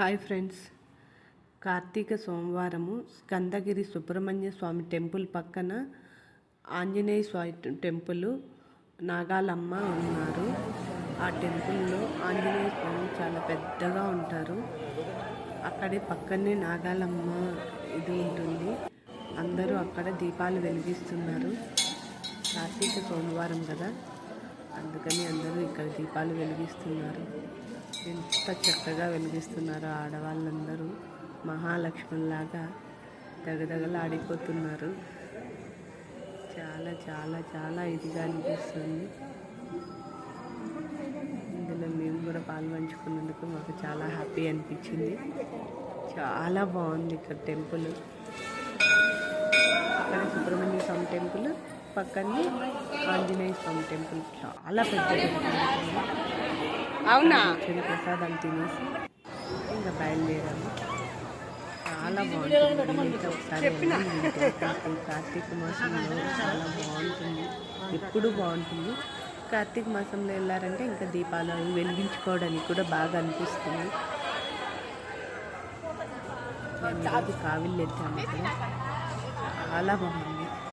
Hi friends. Karthika సోమవారము స్కందగిరి సుబ్రహ్మణ్య స్వామి temple పక్కన ఆంజనేయ స్వామి temple Nagalamma ఉన్నారు. ఆ టెంపుల్లో ఆంజనేయ స్వామి చాలా పెద్దగా ఉంటారు. అక్కడే పక్కనే నాగాలమ్మ ఇది ఉంటుంది. అందరూ అక్కడ దీపాలు వెలిగిస్తున్నారు. కార్తీక సోమవారం కదా. అందుకని అందరూ ఇక్కడ దీపాలు వెలిగిస్తున్నారు. ఎంత చక్కగా వెలిగిస్తున్నారు ఆడవాళ్ళందరూ. మహాలక్ష్మిలాగా దగదగలాడిపోతున్నారు. చాలా చాలా చాలా ఇదిగా అనిపిస్తుంది. ఇందులో మేము కూడా పాల్పంచుకున్నందుకు మాకు చాలా హ్యాపీ అనిపించింది. చాలా బాగుంది ఇక్కడ టెంపుల్. అక్కడ సుబ్రహ్మణ్య స్వామి టెంపుల్ పక్కనే ఆంజనేయ స్వామి టెంపుల్. చాలా పెద్ద టెంపుల్. అవునా? ప్రసాదం తినేసి ఇంకా బయలుదేరాము. చాలా బాగుంటుంది. ఒకసారి. కార్తీక మాసంలో చాలా బాగుంటుంది. ఎప్పుడు బాగుంటుంది. కార్తీక మాసంలో వెళ్ళారంటే ఇంకా దీపాలు అవి వెలిగించుకోవడానికి కూడా బాగా అనిపిస్తుంది. మేము కావిళ్ళు ఎత్తాము చాలా బాగుంది.